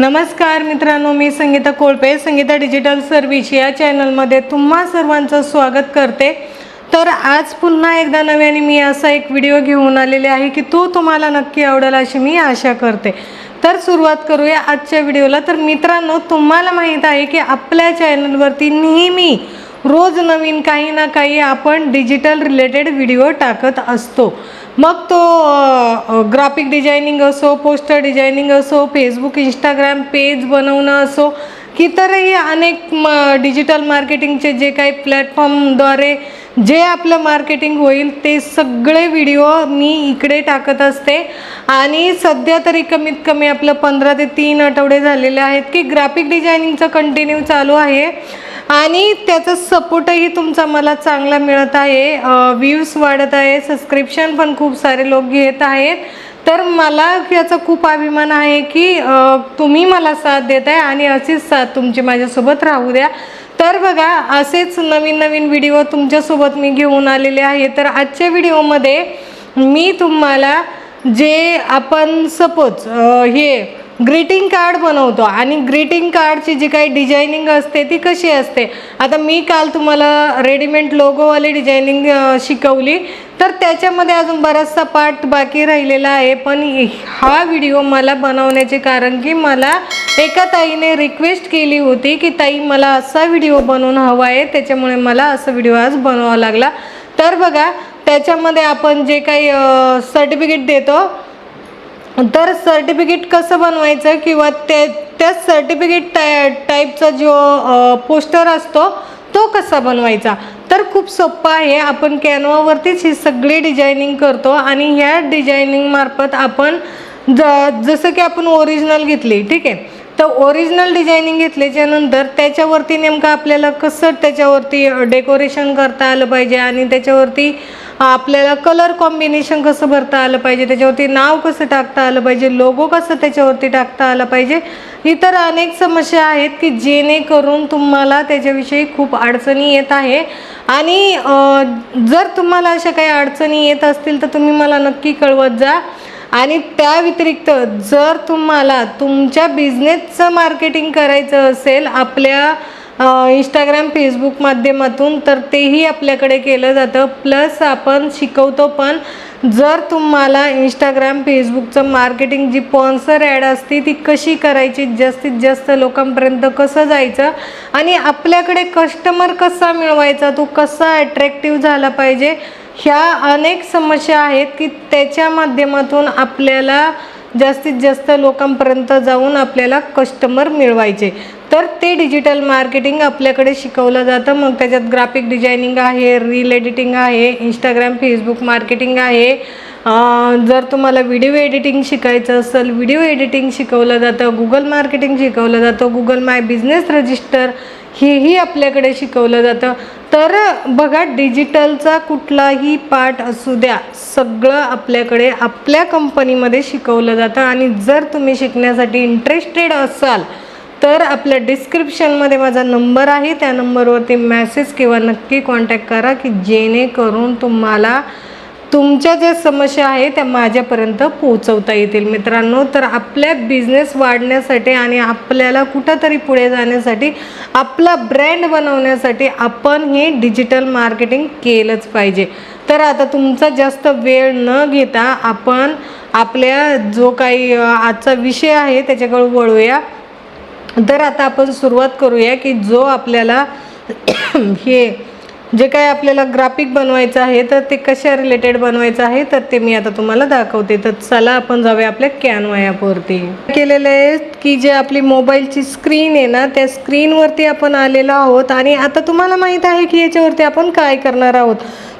नमस्कार मित्रांनो मी संगीता कोळपे संगीता डिजिटल सर्व्हिस या चॅनलमध्ये तुम्हा सर्वांचं स्वागत करते. तर आज पुन्हा एकदा नव्याने मी असा एक व्हिडिओ घेऊन आलेले आहे की तो तुम्हाला नक्की आवडेल अशी मी आशा करते. तर सुरुवात करूया आजच्या व्हिडिओला. तर मित्रांनो तुम्हाला माहीत आहे की आपल्या चॅनलवरती नेहमी रोज नवीन काही ना काही आपण डिजिटल रिलेटेड व्हिडिओ टाकत असतो. मग तो ग्राफिक डिझायनिंग असो पोस्टर डिझायनिंग असो फेसबुक इंस्टाग्राम पेज बनवणं असो की इतरही अनेक म डिजिटल मार्केटिंगचे जे काही प्लॅटफॉर्मद्वारे जे आपलं मार्केटिंग होईल ते सगळे व्हिडिओ मी इकडे टाकत असते. आणि सध्या तरी कमीत कमी आपलं पंधरा ते तीन आठवडे झालेले आहेत की ग्राफिक डिझायनिंगचं कंटिन्यू चालू आहे. आणि त्याचा सपोर्टही तुमचा मला चांगला मिळत आहे. व्ह्यूज वाढत आहे. सबस्क्रिप्शन पण खूप सारे लोक घेत आहेत. तर मला याचा खूप अभिमान आहे की तुम्ही मला साथ देत आहे आणि अशीच साथ तुमची माझ्यासोबत राहू द्या. तर बघा असेच नवीन नवीन व्हिडिओ तुमच्यासोबत मी घेऊन आलेले आहे. तर आजच्या व्हिडिओमध्ये मी तुम्हाला जे आपण सपोज हे ग्रीटिंग कार्ड बनवतो आणि ग्रीटिंग कार्डची जी काही डिझायनिंग असते ती कशी असते? आता मी काल तुम्हाला रेडीमेड लोगोवाली डिझायनिंग शिकवली. तर त्याच्यामध्ये अजून बराचसा पार्ट बाकी राहिलेला आहे. पण हा व्हिडिओ मला बनवण्याचे कारण की मला एका ताईने रिक्वेस्ट केली होती की ताई मला असा व्हिडिओ बनवून हवा आहे. त्याच्यामुळे मला असा व्हिडिओ आज बनवावा लागला. तर बघा त्याच्यामध्ये आपण जे काही सर्टिफिकेट देतो तर सर्टिफिकेट कसं बनवायचं किंवा ते त्या सर्टिफिकेट टाय टाईपचा जो पोस्टर असतो तो कसा बनवायचा? तर खूप सोपं आहे. आपण कॅनवावरतीच ही सगळी डिझायनिंग करतो आणि ह्या डिझायनिंगमार्फत आपण ज जसं की आपण ओरिजिनल घेतली ठीक आहे? तर ओरिजिनल डिझायनिंग घेतल्याच्यानंतर त्याच्यावरती नेमकं आपल्याला कसं त्याच्यावरती डेकोरेशन करता आलं पाहिजे आणि त्याच्यावरती आपल्याला कलर कॉम्बिनेशन कसं भरता आलं पाहिजे? त्याच्यावरती नाव कसं टाकता आलं पाहिजे? लोगो कसं त्याच्यावरती टाकता आलं पाहिजे? इतर अनेक समस्या आहेत की जेणेकरून तुम्हाला त्याच्याविषयी खूप अडचणी येत आहे. आणि जर तुम्हाला अशा काही अडचणी येत असतील तर तुम्ही मला नक्की कळवत जा. आणि त्या व्यतिरिक्त जर तुम्हाला तुमच्या बिझनेसचं मार्केटिंग करायचं असेल आपल्या इंस्टाग्राम फेसबुक माध्यमातून तर तेही आपल्याकडे केलं जातं. प्लस आपण शिकवतो पण जर तुम्हाला इंस्टाग्राम फेसबुकचं मार्केटिंग जी स्पॉन्सर ॲड असते ती कशी करायची? जास्तीत जास्त लोकांपर्यंत कसं जायचं? आणि आपल्याकडे कस्टमर कसा मिळवायचा? तो कसा अट्रॅक्टिव्ह झाला पाहिजे? ह्या अनेक समस्या आहेत की त्याच्या माध्यमातून आपल्याला जास्तीत जास्त लोकांपर्यंत जाऊन आपल्याला कस्टमर मिळवायचे. तर ते डिजिटल मार्केटिंग आपल्याकडे शिकवलं जातं. मग त्याच्यात ग्राफिक डिझायनिंग आहे रील एडिटिंग आहे इंस्टाग्राम फेसबुक मार्केटिंग आहे. जर तुम्हाला व्हिडिओ एडिटिंग शिकायचं असेल व्हिडिओ एडिटिंग शिकवलं जातं गुगल मार्केटिंग शिकवलं जातं गुगल माय बिझनेस रजिस्टर हेही आपल्याकडे शिकवलं जातं. तर बघा डिजिटलचा कुठलाही पार्ट असू द्या सगळं आपल्याकडे आपल्या कंपनीमध्ये शिकवलं जातं. आणि जर तुम्ही शिकण्यासाठी इंटरेस्टेड असाल तर आपल्या डिस्क्रिप्शनमध्ये माझा नंबर आहे. त्या नंबरवरती मेसेज किंवा नक्की कॉन्टॅक्ट करा की जेणेकरून तुम्हाला तुमच्या ज्या समस्या आहे त्या माझ्यापर्यंत पोहोचवता येतील. मित्रांनो तर आपल्या बिझनेस वाढण्यासाठी आणि आपल्याला कुठंतरी पुढे जाण्यासाठी आपला ब्रँड बनवण्यासाठी आपण हे डिजिटल मार्केटिंग केलंच पाहिजे. तर आता तुमचा जास्त वेळ न घेता आपण आपल्या जो काही आजचा विषय आहे त्याच्याकडे वळूया. तर आता आपण सुरुवात करूया की जो आपल्याला हे जे काय आपल्याला ग्राफिक बनवायचं आहे तर ते कशा रिलेटेड बनवायचं आहे तर ते मी आता तुम्हाला दाखवते. तर चला आपण जाऊया आपल्या कॅनवा ॲपवरती केलेलं आहे की जे आपली मोबाईलची स्क्रीन आहे ना त्या स्क्रीनवरती आपण आलेलो आहोत आणि आता तुम्हाला माहीत आहे की याच्यावरती आपण काय करणार आहोत.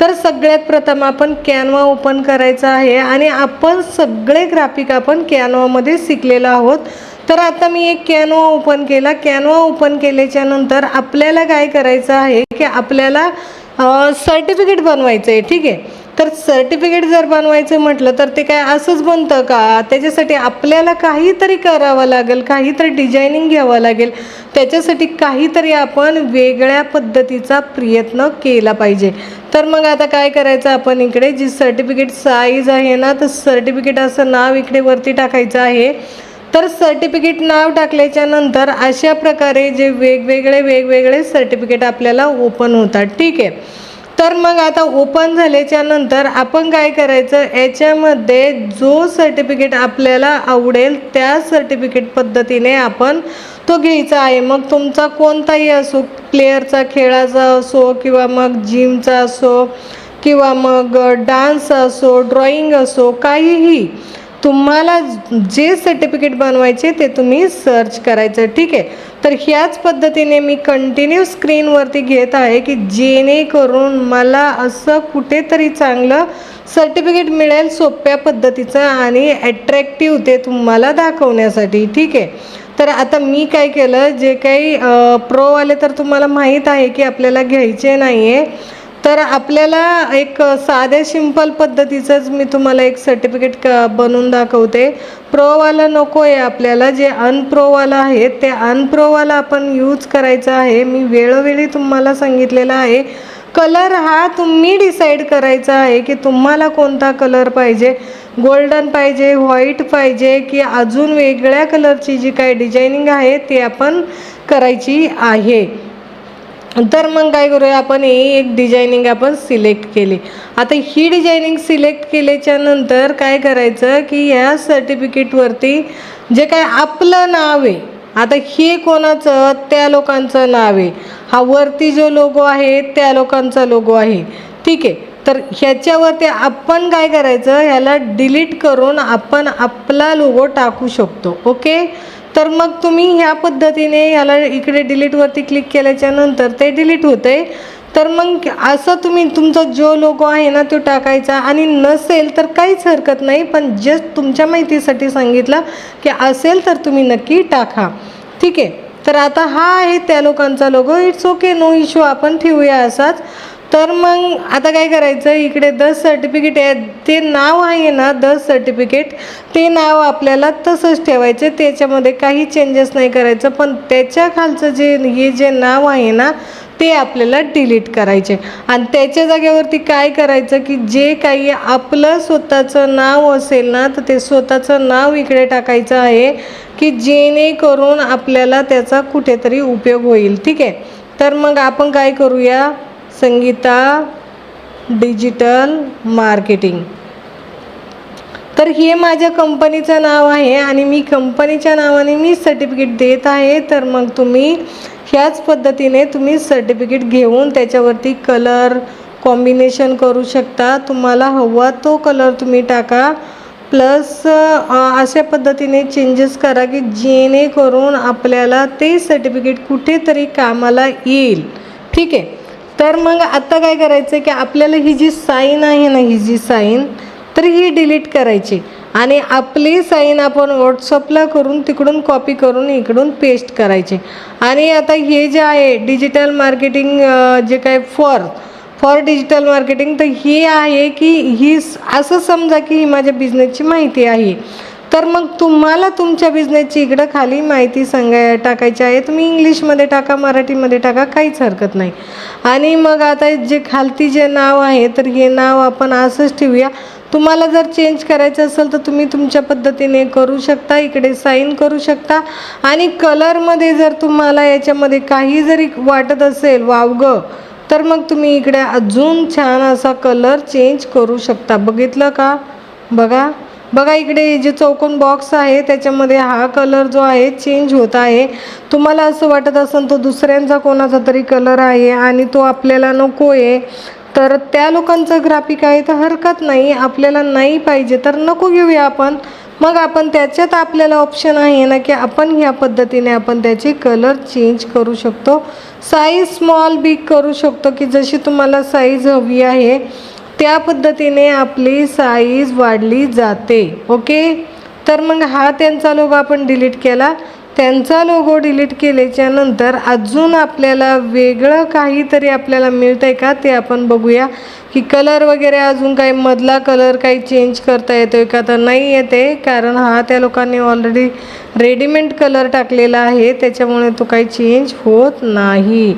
तर सगळ्यात प्रथम आपण कॅनवा ओपन करायचा आहे आणि आपण सगळे ग्राफिक आपण कॅनवामध्ये शिकलेलो आहोत. तर आता मी एक कॅनवा ओपन केला. कॅनवा ओपन केल्याच्यानंतर आपल्याला काय करायचं आहे की आपल्याला सर्टिफिकेट बनवायचं आहे ठीक आहे? तर सर्टिफिकेट जर बनवायचं म्हटलं तर ते काय असंच बनतं का? त्याच्यासाठी आपल्याला काहीतरी करावं लागेल काहीतरी डिझायनिंग घ्यावं लागेल. त्याच्यासाठी काहीतरी आपण वेगळ्या पद्धतीचा प्रयत्न केला पाहिजे. तर मग आता काय करायचं आपण इकडे? जी सर्टिफिकेट साईज आहे ना तर सर्टिफिकेट असं नाव इकडे वरती टाकायचं आहे. तर सर्टिफिकेट नाव टाकल्याच्या नंतर अशा प्रकारे जे वेगवेगळे वेगवेगळे सर्टिफिकेट आपल्याला ओपन होतात. ठीक आहे. तर मग आता ओपन झाल्याच्यानंतर आपण काय करायचं? याच्यामध्ये जो सर्टिफिकेट आपल्याला आवडेल त्या सर्टिफिकेट पद्धतीने आपण तो घ्यायचा आहे. मग तुमचा कोणताही असो प्लेअरचा खेळाचा असो किंवा मग जिमचा असो किंवा मग डान्स असो ड्रॉइंग असो काहीही. तुम्हाला जे सर्टिफिकेट बनवायचे ते तुम्ही सर्च करायचं ठीक आहे? तर ह्याच पद्धतीने मी कंटिन्यू स्क्रीनवरती घेत आहे की जेणेकरून मला असं कुठेतरी चांगलं सर्टिफिकेट मिळेल सोप्या पद्धतीचं आणि ॲट्रॅक्टिव्ह ते तुम्हाला दाखवण्यासाठी ठीक आहे? तर आता मी काय केलं जे काही प्रोवाले तर तुम्हाला माहीत आहे की आपल्याला घ्यायचे नाही आहे तर आपल्याला एक साध्या सिंपल पद्धतीचंच मी तुम्हाला एक सर्टिफिकेट क बनवून दाखवते. प्रोवाला नको आहे आपल्याला. जे अनप्रोवाला आहे ते अनप्रोवाला आपण यूज करायचं आहे. मी वेळोवेळी तुम्हाला सांगितलेलं आहे. कलर हा तुम्ही डिसाईड करायचा आहे की तुम्हाला कोणता कलर पाहिजे. गोल्डन पाहिजे व्हाईट पाहिजे की अजून वेगळ्या कलरची जी काय डिझायनिंग आहे ती आपण करायची आहे. तर मग काय करूया आपण ही एक डिझायनिंग आपण सिलेक्ट केली. आता ही डिझायनिंग सिलेक्ट केल्याच्यानंतर काय करायचं की ह्या सर्टिफिकेटवरती जे काय आपलं नाव आहे आता हे कोणाचं? त्या लोकांचं नाव आहे. हा वरती जो लोगो आहे त्या लोकांचा लोगो आहे. ठीक आहे? तर ह्याच्यावरती आपण काय करायचं? ह्याला डिलीट करून आपण आपला लोगो टाकू शकतो. ओके? तर मग तुम्ही ह्या पद्धतीने याला इकडे डिलीटवरती क्लिक केल्याच्यानंतर ते डिलीट होते तर मग असं तुम्ही तुमचा जो लोगो आहे ना तो टाकायचा. आणि नसेल तर काहीच हरकत नाही पण जस्ट तुमच्या माहितीसाठी सांगितलं की असेल तर तुम्ही नक्की टाका. ठीक आहे? तर आता हा आहे त्या लोकांचा logo it's okay no issue आपण ठेवूया असाच. तर मग आता काय करायचं? इकडे दस सर्टिफिकेट आहे. ते नाव आहे ना दस सर्टिफिकेट ते नाव आपल्याला तसंच ठेवायचं. त्याच्यामध्ये काही चेंजेस नाही करायचं. पण त्याच्या खालचं जे हे जे नाव आहे ना ते आपल्याला डिलीट करायचे. आणि त्याच्या जागेवरती काय करायचं की जे काही आपलं स्वतःचं नाव असेल ना तर ते स्वतःचं नाव इकडे टाकायचं आहे की जेणेकरून आपल्याला त्याचा कुठेतरी उपयोग होईल. ठीक आहे? तर मग आपण काय करूया? Sangeeta digital marketing. तर हे माझ्या कंपनीचं नाव आहे आणि मी कंपनीच्या नावाने मी सर्टिफिकेट देत आहे. तर मग तुम्ही ह्याच पद्धतीने तुम्ही सर्टिफिकेट घेऊन त्याच्यावरती कलर कॉम्बिनेशन करू शकता. तुम्हाला हवा तो कलर तुम्ही टाका. प्लस अशा पद्धतीने चेंजेस करा की जेणेकरून आपल्याला ते सर्टिफिकेट कुठेतरी कामाला येईल. ठीक आहे? तर मग आत्ता काय करायचं की आपल्याला ही जी साईन आहे ना ही जी साईन तर ही डिलीट करायची. आणि आपली साईन आपण व्हॉट्सअपला करून तिकडून कॉपी करून इकडून पेस्ट करायचे. आणि आता हे जे आहे डिजिटल मार्केटिंग जे काय फॉर फॉर डिजिटल मार्केटिंग तर हे आहे की ही असं समजा की ही माझ्या बिझनेसची माहिती आहे. तर मग तुम्हाला तुमच्या बिझनेसची इकडं खाली माहिती सांगाय टाकायची आहे. तुम्ही इंग्लिशमध्ये टाका मराठीमध्ये टाका काहीच हरकत नाही. आणि मग आता जे खालती जे नाव आहे तर हे नाव आपण असंच ठेवूया. तुम्हाला जर चेंज करायचं असेल तर तुम्ही तुमच्या पद्धतीने करू शकता इकडे साईन करू शकता. आणि कलरमध्ये जर तुम्हाला याच्यामध्ये काही जरी वाटत असेल वावगं तर मग तुम्ही इकडे अजून छान असा कलर चेंज करू शकता. बघितलं का? बघा. बघा इकडे जे चौकोन बॉक्स आहे त्याच्यामध्ये हा कलर जो आहे चेंज होत आहे. तुम्हाला असं वाटत असेल तो दुसऱ्यांचा कोणाचा तरी कलर आहे आणि तो आपल्याला नको आहे तर त्या लोकांचं ग्राफिक आहे तर हरकत नाही. आपल्याला नाही पाहिजे तर नको घेऊया आपण. मग आपण त्याच्यात आपल्याला ऑप्शन आहे ना की आपण ह्या पद्धतीने आपण त्याचे कलर चेंज करू शकतो. साईज स्मॉल बिग करू शकतो की जशी तुम्हाला साईज हवी आहे त्या पद्धतीने आपली साईज वाढली जाते. ओके तर मग हा त्यांचा लोगो आपण डिलीट केला. त्यांचा लोगो डिलीट केल्याच्यानंतर अजून आपल्याला वेगळं काहीतरी आपल्याला मिळतं आहे का ते आपण बघूया. की कलर वगैरे अजून काही मधला कलर काही चेंज करता येतो आहे का तर नाही येते. कारण हा त्या लोकांनी ऑलरेडी रेडीमेड कलर टाकलेला आहे. त्याच्यामुळे तो काही चेंज होत नाही.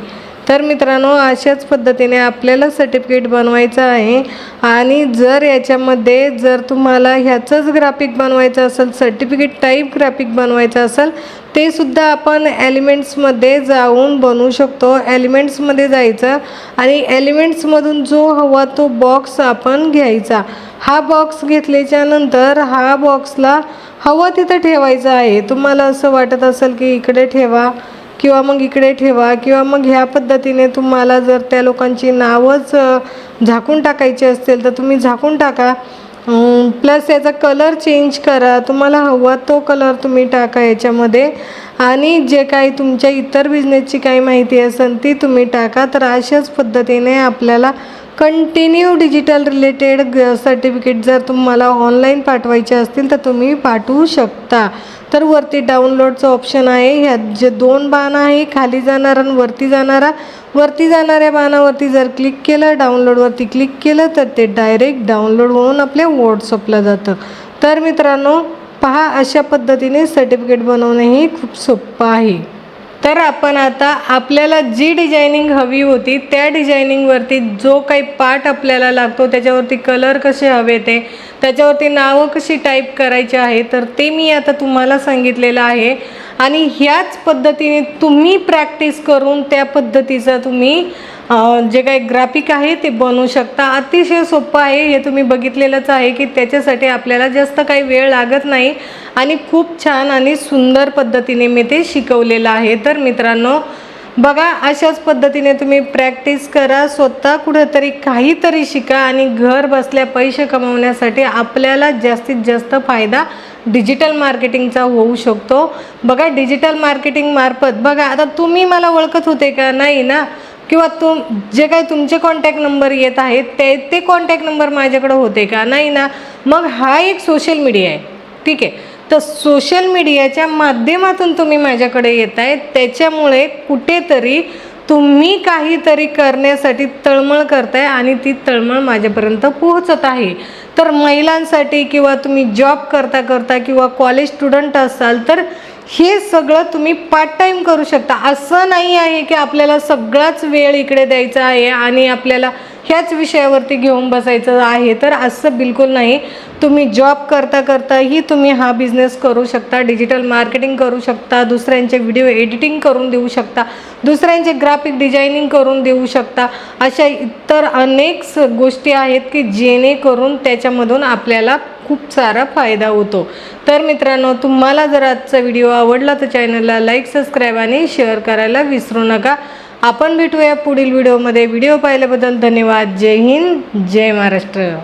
तर मित्रांनो अशाच पद्धतीने आपल्याला सर्टिफिकेट बनवायचं आहे. आणि जर याच्यामध्ये जर तुम्हाला ह्याचंच ग्राफिक बनवायचं असेल सर्टिफिकेट टाईप ग्राफिक बनवायचं असेल ते सुद्धा आपण एलिमेंट्समध्ये जाऊन बनवू शकतो. एलिमेंट्समध्ये जायचं आणि एलिमेंट्समधून जो हवा तो बॉक्स आपण घ्यायचा. हा बॉक्स घेतल्याच्या नंतर हा बॉक्सला हवं तिथं ठेवायचं आहे. तुम्हाला असं वाटत असेल की इकडे ठेवा. किंवा मग इकडे ठेवा किंवा मग ह्या पद्धतीने तुम्हाला जर त्या लोकांची नावच झाकून टाकायची असतील तर तुम्ही झाकून टाका. प्लस याचा कलर चेंज करा. तुम्हाला हवा तो कलर तुम्ही टाका याच्यामध्ये. आणि जे काही तुमच्या इतर बिझनेसची काही माहिती असेल ती तुम्ही टाका. तर अशाच पद्धतीने आपल्याला कंटिन्यू डिजिटल रिलेटेड सर्टिफिकेट जर तुम्हाला ऑनलाईन पाठवायचे असतील तर तुम्ही पाठवू शकता. तर वरती डाउनलोडचं ऑप्शन आहे. ह्यात जे दोन बाण आहे खाली जाणारा आणि वरती जाणारा. वरती जाणाऱ्या बाणावरती जर क्लिक केलं डाउनलोडवरती क्लिक केलं तर ते डायरेक्ट डाउनलोड होऊन आपल्या व्हॉट्सअपला जातं. तर मित्रांनो पहा अशा पद्धतीने सर्टिफिकेट बनवणंही खूप सोपं आहे. तर आपण आता आपल्याला जी डिझायनिंग हवी होती त्या डिझायनिंगवरती जो काही पार्ट आपल्याला लागतो त्याच्यावरती कलर कसे हवे ते त्याच्यावरती नावं कशी टाईप करायची आहे तर ते मी आता तुम्हाला सांगितलेलं आहे. आणि ह्याच पद्धतीने तुम्ही प्रॅक्टिस करून त्या पद्धतीचा तुम्ही जे काही ग्राफिक आहे ते बनवू शकता. अतिशय सोपं आहे. हे तुम्ही बघितलेलंच आहे की त्याच्यासाठी आपल्याला जास्त काही वेळ लागत नाही. आणि खूप छान आणि सुंदर पद्धतीने मी ते शिकवलेलं आहे. तर मित्रांनो बघा अशाच पद्धतीने तुम्ही प्रॅक्टिस करा स्वतः कुठंतरी काहीतरी शिका आणि घर बसल्या पैसे कमवण्यासाठी आपल्याला जास्तीत जास्त फायदा डिजिटल मार्केटिंगचा होऊ शकतो. बघा डिजिटल मार्केटिंग मार्फत बघा आता तुम्ही मला ओळखत होते का? नाही ना? किंवा तुम जे काही तुमचे कॉन्टॅक्ट नंबर येत आहेत ते ते कॉन्टॅक्ट नंबर माझ्याकडे होते का? नाही ना? मग हा एक सोशल मीडिया आहे. ठीक आहे? तर सोशल मीडियाच्या माध्यमातून तुम्ही माझ्याकडे येत आहे त्याच्यामुळे कुठेतरी तुम्ही काहीतरी करण्यासाठी तळमळ करताय आणि ती तळमळ माझ्यापर्यंत पोहोचत आहे. तर महिलांसाठी किंवा तुम्ही जॉब करता करता किंवा कॉलेज स्टुडंट असाल तर हे सगळं तुम्ही पार्ट टाईम करू शकता. असं नाही आहे की आपल्याला सगळाच वेळ इकडे द्यायचा आहे आणि आपल्याला ह्याच विषयावरती घेऊन बसायचं आहे. तर असं बिलकुल नाही. तुम्ही जॉब करता करताही तुम्ही हा बिझनेस करू शकता. डिजिटल मार्केटिंग करू शकता. दुसऱ्यांचे व्हिडिओ एडिटिंग करून देऊ शकता. दुसऱ्यांचे ग्राफिक डिझायनिंग करून देऊ शकता. अशा इतर अनेक स गोष्टी आहेत की जेणेकरून त्याच्यामधून आपल्याला खूप सारा फायदा होतो. तर मित्रांनो तुम्हाला जर आजचा व्हिडिओ आवडला तर चॅनलला लाईक सबस्क्राईब आणि शेअर करायला विसरू नका. आपण भेटूया पुढील व्हिडिओमध्ये. व्हिडिओ पाहिल्याबद्दल धन्यवाद. जय हिंद. जय महाराष्ट्र.